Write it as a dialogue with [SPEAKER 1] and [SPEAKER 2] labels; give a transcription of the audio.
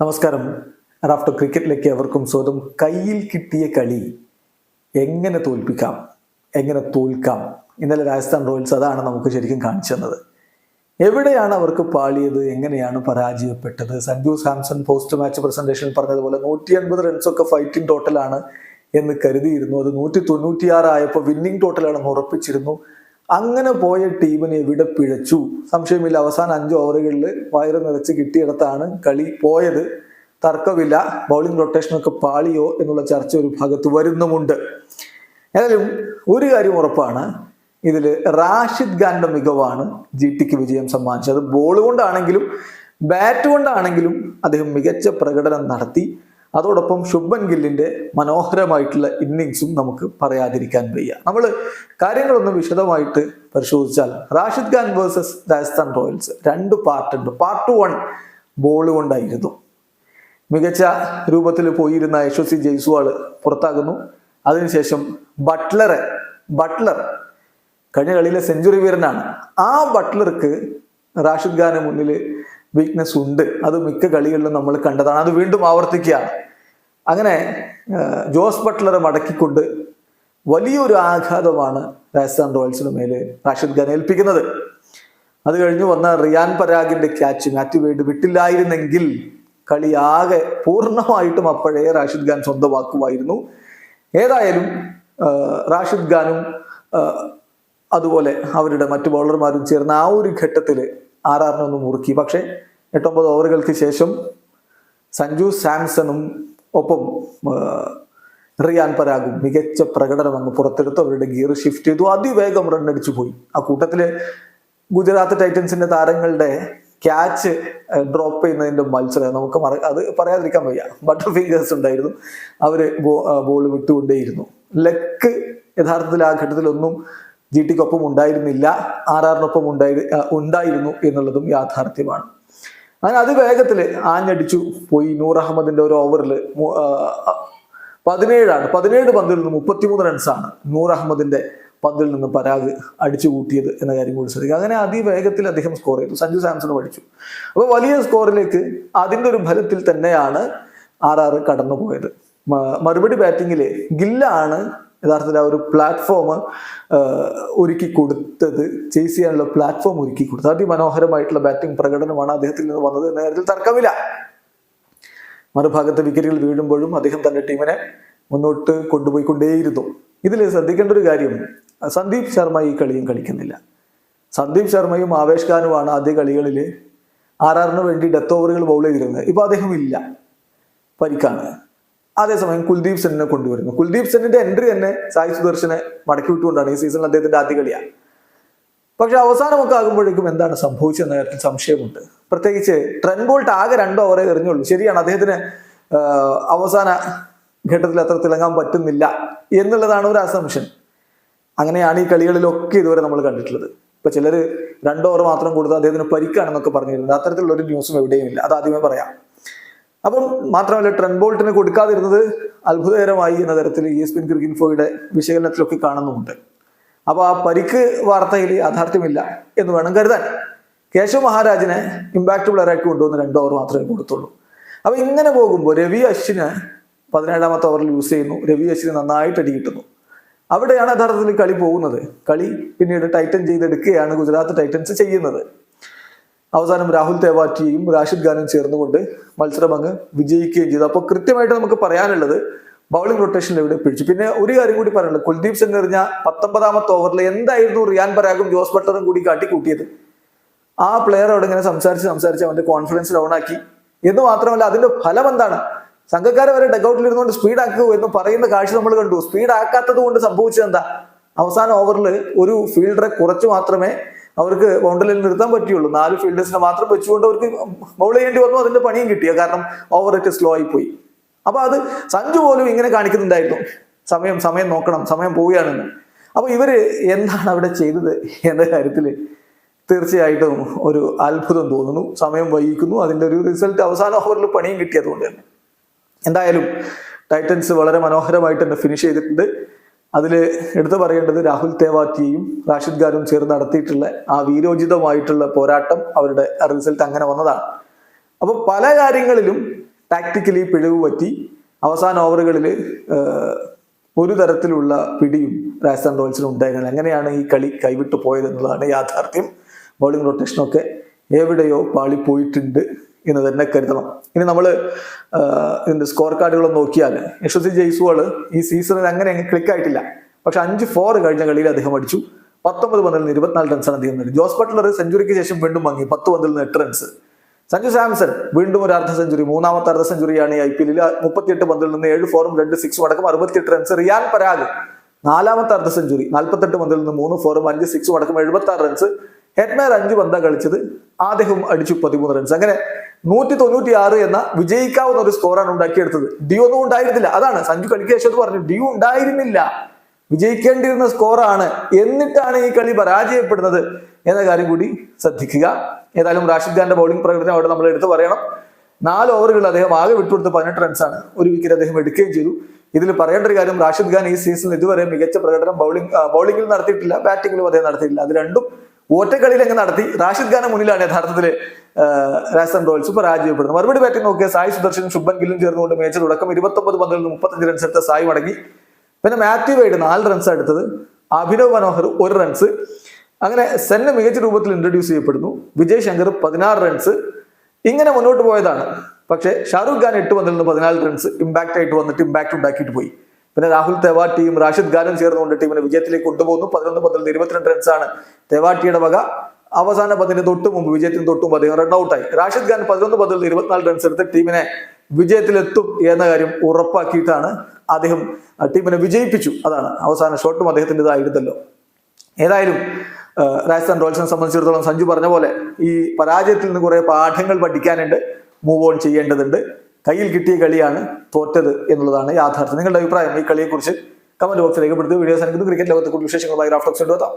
[SPEAKER 1] നമസ്കാരം. റാഫ്റ്റർ ക്രിക്കറ്റിലേക്ക് അവർക്കും സ്വന്തം കയ്യിൽ കിട്ടിയ കളി എങ്ങനെ തോൽപ്പിക്കാം? എങ്ങനെ തോൽക്കാം? ഇന്നലെ രാജസ്ഥാൻ റോയൽസ് അതാണ് നമുക്ക് ശരിക്കും കാണിച്ചു തന്നത്. എവിടെയാണ് അവർക്ക് പാളിയത്? എങ്ങനെയാണ് പരാജയപ്പെട്ടത്? സഞ്ജു സാംസൺ പോസ്റ്റ് മാച്ച് പ്രസന്റേഷനിൽ പറഞ്ഞതുപോലെ നൂറ്റി അൻപത് റൺസൊക്കെ ഫൈറ്റിംഗ് ടോട്ടലാണ് എന്ന് കരുതിയിരുന്നു. അത് നൂറ്റി തൊണ്ണൂറ്റിയാറായപ്പോൾ വിന്നിംഗ് ടോട്ടലാണെന്ന് ഉറപ്പിച്ചിരുന്നു. അങ്ങനെ പോയ ടീമിനെ എവിടെ പിഴച്ചു സംശയമില്ല അവസാന അഞ്ച് ഓവറുകളിൽ വയറ് നിറച്ച് കിട്ടിയിടത്താണ് കളി പോയത്. തർക്കമില്ല ബൗളിംഗ് റൊട്ടേഷനൊക്കെ പാളിയോ എന്നുള്ള ചർച്ച ഒരു ഭാഗത്ത് വരുന്നുമുണ്ട്. ഏതായാലും ഒരു കാര്യം ഉറപ്പാണ് ഇതിൽ റാഷിദ് ഖാന്റെ മികവാണ് ജി ടിക്ക് വിജയം സമ്മാനിച്ചത്. ബോൾ കൊണ്ടാണെങ്കിലും ബാറ്റ് കൊണ്ടാണെങ്കിലും അദ്ദേഹം മികച്ച പ്രകടനം നടത്തി. അതോടൊപ്പം ശുഭൻ ഗില്ലിന്റെ മനോഹരമായിട്ടുള്ള ഇന്നിങ്സും നമുക്ക് പറയാതിരിക്കാൻ വയ്യ. നമ്മൾ കാര്യങ്ങളൊന്ന് വിശദമായിട്ട് പരിശോധിച്ചാൽ റാഷിദ് ഖാൻ വേഴ്സസ് രാജസ്ഥാൻ റോയൽസ് രണ്ട് പാർട്ടുണ്ട്. പാർട്ട് വൺ ബോൾ കൊണ്ടായിരുന്നു. മികച്ച രൂപത്തിൽ പോയിരുന്ന യശസ്വി ജയ്സ്വാൾ പുറത്താകുന്നു. അതിനുശേഷം ബട്ട്ലറെ ബട്ട്ലർ കഴിഞ്ഞ കളിയിലെ സെഞ്ചുറി വീരനാണ്. ആ ബട്ട്ലർക്ക് റാഷിദ് ഖാന് മുന്നിൽ വീക്ക്നെസ് ഉണ്ട്. അത് മിക്ക കളികളിലും നമ്മൾ കണ്ടതാണ്. അത് വീണ്ടും ആവർത്തിക്കുകയാണ് അങ്ങനെ ജോസ് ബട്ട്ലറെ മടക്കിക്കൊണ്ട് വലിയൊരു ആഘാതമാണ് രാജസ്ഥാൻ റോയൽസിന് മേലെ റാഷിദ് ഖാൻ ഏൽപ്പിക്കുന്നത്. അത് കഴിഞ്ഞ് വന്ന റിയാൻ പരാഗിന്റെ ക്യാച്ച് മാത്യു വേണ്ടി വിട്ടില്ലായിരുന്നെങ്കിൽ കളി ആകെ പൂർണമായിട്ടും അപ്പോഴേ റാഷിദ് ഖാൻ സ്വന്തമാക്കുമായിരുന്നു. ഏതായാലും റാഷിദ് ഖാനും അതുപോലെ അവരുടെ മറ്റു ബൗളർമാരും ചേർന്ന ആ ഒരു ഘട്ടത്തിൽ ആർ ആറിനൊന്ന് മുറുക്കി. പക്ഷേ എട്ടൊമ്പത് ഓവറുകൾക്ക് ശേഷം സഞ്ജു സാംസണും ഒപ്പം റിയാൻ പരാഗും മികച്ച പ്രകടനം അങ്ങ് പുറത്തെടുത്ത്. അവരുടെ ഗിയർ ഷിഫ്റ്റ് ചെയ്തു. അതിവേഗം റൺ അടിച്ചു പോയി. ആ കൂട്ടത്തിൽ ഗുജറാത്ത് ടൈറ്റൻസിന്റെ താരങ്ങളുടെ ക്യാച്ച് ഡ്രോപ്പ് ചെയ്യുന്നതിന്റെ മത്സരം. നമുക്ക് അത് പറയാതിരിക്കാൻ വയ്യ. ബട്ടർ ഫിംഗേഴ്സ് ഉണ്ടായിരുന്നു. അവർ ബോൾ വിട്ടുകൊണ്ടേയിരുന്നു. ലെക്ക് യഥാർത്ഥത്തിൽ ആ ഘട്ടത്തിലൊന്നും ജി ടിക്കൊപ്പം ഉണ്ടായിരുന്നില്ല ആർ ആറിനൊപ്പം ഉണ്ടായി ഉണ്ടായിരുന്നു എന്നുള്ളതും യാഥാർത്ഥ്യമാണ്. അങ്ങനെ അതിവേഗത്തിൽ ആഞ്ഞടിച്ചു പോയി നൂർ അഹമ്മദിന്റെ ഒരു ഓവറിൽ പതിനേഴാണ്. പതിനേഴ് പന്തിൽ നിന്ന് മുപ്പത്തിമൂന്ന് റൺസാണ് നൂർ അഹമ്മദിന്റെ പന്തിൽ നിന്ന് പരാഗ് അടിച്ചു കൂട്ടിയത് എന്ന കാര്യം കൂടി ശ്രദ്ധിക്കുക. അങ്ങനെ അതിവേഗത്തിൽ അദ്ദേഹം സ്കോർ ചെയ്തു. സഞ്ജു സാംസൺ പഠിച്ചു. അപ്പോൾ വലിയ സ്കോറിലേക്ക് അതിന്റെ ഒരു ഫലത്തിൽ തന്നെയാണ് ആർ ആർ കടന്നു പോയത് മറുപടി ബാറ്റിങ്ങിൽ ഗില്ലാണ് യഥാർത്ഥത്തിൽ ആ ഒരു പ്ലാറ്റ്ഫോം ഒരുക്കി കൊടുത്തത് ചേസ് ചെയ്യാനുള്ള പ്ലാറ്റ്ഫോം ഒരുക്കി കൊടുത്തത്. അതിമനോഹരമായിട്ടുള്ള ബാറ്റിംഗ് പ്രകടനമാണ് അദ്ദേഹത്തിൽ നിന്ന് വന്നത് എന്ന കാര്യത്തിൽ തർക്കമില്ല. മറുഭാഗത്ത് വിക്കറ്റുകൾ വീഴുമ്പോഴും അദ്ദേഹം തന്റെ ടീമിനെ മുന്നോട്ട് കൊണ്ടുപോയിക്കൊണ്ടേയിരുന്നു. ഇതിൽ ശ്രദ്ധിക്കേണ്ട ഒരു കാര്യം സന്ദീപ് ശർമ്മ ഈ കളിയും കളിക്കുന്നില്ല. സന്ദീപ് ശർമ്മയും ആവേശ് ഖാനുമാണ് ആദ്യ കളികളിൽ ആർ ആറിന് വേണ്ടി ഡെത്ത് ഓവറുകൾ ബൗൾ ചെയ്തിരുന്നത്. ഇപ്പൊ അദ്ദേഹം ഇല്ല. പരിക്കാണ്. അതേസമയം കുൽദീപ് സെന്നിനെ കൊണ്ടുവരുന്നു. കുൽദീപ് സെന്നിന്റെ എൻട്രി തന്നെ സായി സുദർശനെ മടക്കി വിട്ടുകൊണ്ടാണ് ഈ സീസണിൽ അദ്ദേഹത്തിന്റെ ആദ്യ കളിയാണ്. പക്ഷെ അവസാനമൊക്കെ ആകുമ്പോഴേക്കും എന്താണ് സംഭവിച്ചതെന്ന കാര്യത്തിൽ സംശയമുണ്ട്. പ്രത്യേകിച്ച് ട്രെൻബോൾട്ട് ആകെ രണ്ട് ഓവറേ എറിഞ്ഞുള്ളൂ. ശരിയാണ് അദ്ദേഹത്തിന് അവസാന ഘട്ടത്തിൽ അത്ര തിളങ്ങാൻ പറ്റുന്നില്ല എന്നുള്ളതാണ് ഒരു അസംഷൻ അങ്ങനെയാണ് ഈ കളികളിലൊക്കെ ഇതുവരെ നമ്മൾ കണ്ടിട്ടുള്ളത്. ഇപ്പൊ ചിലര് രണ്ട് ഓവർ മാത്രം കൊടുത്ത് അദ്ദേഹത്തിന് പരിക്കാണെന്നൊക്കെ പറഞ്ഞിരുന്നത്. അത്തരത്തിലുള്ള ഒരു ന്യൂസും എവിടെയും ഇല്ല. അത് ആദ്യമേ പറയാം. അപ്പം മാത്രമല്ല ട്രെൻഡ് ബോൾട്ടിന് കൊടുക്കാതിരുന്നത് അത്ഭുതകരമായി എന്ന തരത്തിൽ E S P N cricket ഫോയുടെ വിശകലനത്തിലൊക്കെ കാണുന്നുമുണ്ട്. അപ്പൊ ആ പരിക്ക് വാർത്തയിൽ യാഥാർത്ഥ്യമില്ല എന്ന് വേണം കരുതാൻ. കേശവ മഹാരാജിനെ ഇമ്പാക്ട് പ്ലെയറാക്കി കൊണ്ടുവന്ന് രണ്ട് ഓവർ മാത്രമേ കൊടുത്തുള്ളൂ. അപ്പൊ ഇങ്ങനെ പോകുമ്പോൾ രവി അശ്വിന് പതിനേഴാമത്തെ ഓവറിൽ യൂസ് ചെയ്യുന്നു. രവി അശ്വിന് നന്നായിട്ട് അടി കിട്ടുന്നു. അവിടെയാണ് യഥാർത്ഥത്തിൽ കളി പോകുന്നത്. കളി പിന്നീട് ടൈറ്റൻ ചെയ്തെടുക്കുകയാണ്. ഗുജറാത്ത് ടൈറ്റൻസ് ചെയ്യുന്നത്. അവസാനം രാഹുൽ തേവാറ്റിയും റാഷിദ് ഖാനും ചേർന്നുകൊണ്ട് മത്സരം അങ്ങ് വിജയിക്കുകയും ചെയ്തു. അപ്പോൾ കൃത്യമായിട്ട് നമുക്ക് പറയാനുള്ളത് ബൗളിംഗ് റൊട്ടേഷനിൽ എവിടെ പിടിച്ചു. പിന്നെ ഒരു കാര്യം കൂടി പറയാനുള്ളത്. കുൽദീപ് സിംഗ് എറിഞ്ഞ പത്തൊമ്പതാമത്തെ ഓവറിൽ എന്തായിരുന്നു റിയാൻ പരാഗും ജോസ് ബട്ടറും കൂടി കാട്ടിക്കൂട്ടിയത്? ആ പ്ലെയർ അവിടെ ഇങ്ങനെ സംസാരിച്ച് സംസാരിച്ച് അവന്റെ കോൺഫിഡൻസ് ഡൗൺ ആക്കി. എന്ന് മാത്രമല്ല അതിന്റെ ഫലം എന്താണ്? സംഘക്കാരെ വരെ ഡഗൌട്ടിൽ ഇരുന്നുകൊണ്ട് സ്പീഡ് ആക്കൂ എന്ന് പറയുന്ന കാഴ്ച നമ്മൾ കണ്ടു. സ്പീഡ് ആക്കാത്തത് കൊണ്ട് സംഭവിച്ചത് എന്താ? അവസാന ഓവറിൽ ഒരു ഫീൽഡറെ കുറച്ച് മാത്രമേ അവർക്ക് ബൗണ്ടറിയിൽ നിർത്താൻ പറ്റുള്ളൂ നാല് ഫീൽഡേഴ്സിനെ മാത്രം വെച്ചുകൊണ്ട് അവർക്ക് ബൗൾ ചെയ്യേണ്ടി വന്നു അതിന്റെ പണിയും കിട്ടിയ. കാരണം ഓവർ ഒക്കെ സ്ലോ ആയി പോയി. അപ്പൊ അത് സഞ്ജു പോലും ഇങ്ങനെ കാണിക്കുന്നുണ്ടായിരുന്നു. സമയം സമയം നോക്കണം സമയം പോവുകയാണെന്ന്. അപ്പൊ ഇവർ എന്താണ് അവിടെ ചെയ്തത് എന്ന കാര്യത്തിൽ തീർച്ചയായിട്ടും ഒരു അത്ഭുതം തോന്നുന്നു. സമയം വൈകിക്കുന്നു. അതിന്റെ ഒരു റിസൾട്ട് അവസാന ഓവറിൽ പണിയും കിട്ടിയതുകൊണ്ട് തന്നെ. എന്തായാലും ടൈറ്റൻസ് വളരെ മനോഹരമായിട്ട് തന്നെ ഫിനിഷ് ചെയ്തിട്ടുണ്ട്. അതിൽ എടുത്തു പറയേണ്ടത് രാഹുൽ തേവാറ്റിയും റാഷിദ് ഖാനും ചേർന്ന് നടത്തിയിട്ടുള്ള ആ വീരോചിതമായിട്ടുള്ള പോരാട്ടം അവരുടെ റിസൾട്ട് അങ്ങനെ വന്നതാണ്. അപ്പൊ പല കാര്യങ്ങളിലും ടാക്ടിക്കലി പിഴവ് പറ്റി അവസാന ഓവറുകളിൽ ഒരു തരത്തിലുള്ള പിടിയും രാജസ്ഥാൻ റോയൽസിന് ഉണ്ടായിരുന്നില്ല. അങ്ങനെയാണ് ഈ കളി കൈവിട്ടു പോയത് എന്നുള്ളതാണ് യാഥാർത്ഥ്യം ബൗളിംഗ് റൊട്ടേഷനൊക്കെ എവിടെയോ പാളിപ്പോയിട്ടുണ്ട്. എന്ന് തന്നെ കരുതണം. ഇനി നമ്മൾ ഇതിന്റെ സ്കോർ കാർഡുകൾ നോക്കിയാൽ യശസ്വി ജയ്സ്വാൾ ഈ സീസണിൽ അങ്ങനെ അങ്ങ് ക്ലിക്ക് ആയിട്ടില്ല. പക്ഷെ അഞ്ച് ഫോർ കഴിഞ്ഞ കളിയിൽ അദ്ദേഹം അടിച്ചു. പത്തൊമ്പത് പന്തിൽ നിന്ന് ഇരുപത്തിനാല് റൺസാണ് അദ്ദേഹം നേടി. ജോസ് ബട്ട്ലർ സെഞ്ചുറിക്ക് ശേഷം വീണ്ടും വാങ്ങി പത്ത് പന്തിൽ നിന്ന് എട്ട് റൺസ് സഞ്ജു സാംസൺ വീണ്ടും ഒരു അർദ്ധ സെഞ്ചുറി മൂന്നാമത്തെ അർദ്ധ സെഞ്ചുറിയാണ് ഈ ഐ പി എല്ലിൽ മുപ്പത്തിയെട്ട് പന്തിൽ നിന്ന് ഏഴ് ഫോറും രണ്ട് സിക്സും അടക്കം അറുപത്തിയെട്ട് റൺസ് റിയാൻ പരാഗ് നാലാമത്തെ അർദ്ധ സെഞ്ചുറി നാൽപ്പത്തെട്ട് പന്തിൽ നിന്ന് മൂന്ന് ഫോറും അഞ്ച് സിക്സും അടക്കം എഴുപത്തി ആറ് റൺസ് ഹെഡ്മേർ അഞ്ച് പന്താ കളിച്ചത്. അദ്ദേഹം അടിച്ചു പതിമൂന്ന് റൺസ് അങ്ങനെ നൂറ്റി തൊണ്ണൂറ്റി ആറ് എന്ന വിജയിക്കാവുന്ന ഒരു സ്കോറാണ് ഉണ്ടാക്കിയെടുത്തത്. ഡ്യൂ ഒന്നും ഉണ്ടായിരുന്നില്ല. അതാണ് സഞ്ജു കളിക്ക് ശേഷം പറഞ്ഞു. ഡ്യൂ ഉണ്ടായിരുന്നില്ല. വിജയിക്കേണ്ടിയിരുന്ന സ്കോറാണ് എന്നിട്ടാണ് ഈ കളി പരാജയപ്പെടുന്നത് എന്ന കാര്യം കൂടി ശ്രദ്ധിക്കുക. ഏതായാലും റാഷിദ് ഖാന്റെ ബൗളിംഗ് പ്രകടനം അവിടെ നമ്മൾ എടുത്തു പറയണം. നാല് ഓവറുകൾ അദ്ദേഹം ആകെ വിട്ടുകൊടുത്ത് പതിനെട്ട് റൺസാണ് ഒരു വിക്കറ്റ് അദ്ദേഹം എടുക്കുകയും ചെയ്തു. ഇതിൽ പറയേണ്ട ഒരു കാര്യം റാഷിദ് ഖാൻ ഈ സീസണിൽ ഇതുവരെ മികച്ച പ്രകടനം ബൗളിംഗ് ബൗളിംഗിൽ നടത്തിയിട്ടില്ല ബാറ്റിംഗിലും അദ്ദേഹം നടത്തിയിട്ടില്ല. അത് രണ്ടും ഒറ്റക്കളിയിൽ നടത്തി. റാഷിദ് ഖാന് മുന്നിലാണ് യഥാർത്ഥത്തിൽ രാജസ്ഥാൻ റോയൽസ് പരാജയപ്പെടുന്നത്. മറുപടി ബാറ്റിംഗ് നോക്കിയ സായി സുദർശൻ ശുഭൻ ഗില്ലും ചേർന്നുകൊണ്ട് മേച്ച് തുടക്കം ഇരുപത്തൊമ്പത് പന്തിൽ മുപ്പത്തഞ്ച് റൺസ് എടുത്ത സായി മടങ്ങി. പിന്നെ മാത്യു വൈഡ് നാല് റൺസ് എടുത്തത്. അഭിനവ് മനോഹർ ഒരു റൺസ് അങ്ങനെ സെന്നെ മികച്ച രൂപത്തിൽ ഇൻട്രൊഡ്യൂസ് ചെയ്യപ്പെടുന്നു. വിജയ് ശങ്കർ പതിനാറ് റൺസ് ഇങ്ങനെ മുന്നോട്ട് പോയതാണ്. പക്ഷേ ഷാറുഖ് ഖാൻ എട്ട് പന്തിൽ നിന്ന് പതിനാല് റൺസ് ഇമ്പാക്റ്റ് ആയിട്ട് വന്നിട്ട് ഇമ്പാക്റ്റ് ഉണ്ടാക്കിയിട്ട് പോയി. പിന്നെ രാഹുൽ തെവാട്ടിയും റാഷിദ് ഖാനും ചേർന്നുകൊണ്ട് ടീമിനെ വിജയത്തിലേക്ക് കൊണ്ടുപോകുന്നു. പതിനൊന്ന് പന്ത്രണ്ട് ഇരുപത്തിരണ്ട് റൺസാണ് തെവാട്ടിയുടെ വക. അവസാന പന്തിന് തൊട്ട് മുമ്പ് വിജയത്തിന് തൊട്ട് മുമ്പ് അദ്ദേഹം റണ്ണൌട്ടായി റാഷിദ് ഖാൻ പതിനൊന്ന് പന്ത്രണ്ട് ഇരുപത്തിനാല് റൺസ് എടുത്ത് ടീമിനെ വിജയത്തിലെത്തും എന്ന കാര്യം ഉറപ്പാക്കിയിട്ടാണ് അദ്ദേഹം ടീമിനെ വിജയിപ്പിച്ചു. അതാണ് അവസാന ഷോട്ടും അദ്ദേഹത്തിന്റെതായിരുന്നല്ലോ ഏതായാലും രാജസ്ഥാൻ റോയൽസിനെ സംബന്ധിച്ചിടത്തോളം സഞ്ജു പറഞ്ഞ പോലെ ഈ പരാജയത്തിൽ നിന്ന് കുറെ പാഠങ്ങൾ പഠിക്കാനുണ്ട്. മൂവ് ഓൺ ചെയ്യേണ്ടതുണ്ട്. കയ്യിൽ കിട്ടിയ കളിയാണ് തോറ്റത് എന്നുള്ളതാണ് യാഥാർത്ഥ്യം. നിങ്ങളുടെ അഭിപ്രായം ഈ കളിയെക്കുറിച്ച് കമന്റ് ബോക്സിൽ രേഖപ്പെടുത്തി വീഡിയോസ് അനുഭവിക്കുന്നു ക്രിക്കറ്റ് ലോകത്തെ കൂടുതൽ വിശേഷങ്ങളുമായി റാഫ്റ്റോക്സ് കൊണ്ടുവെത്താം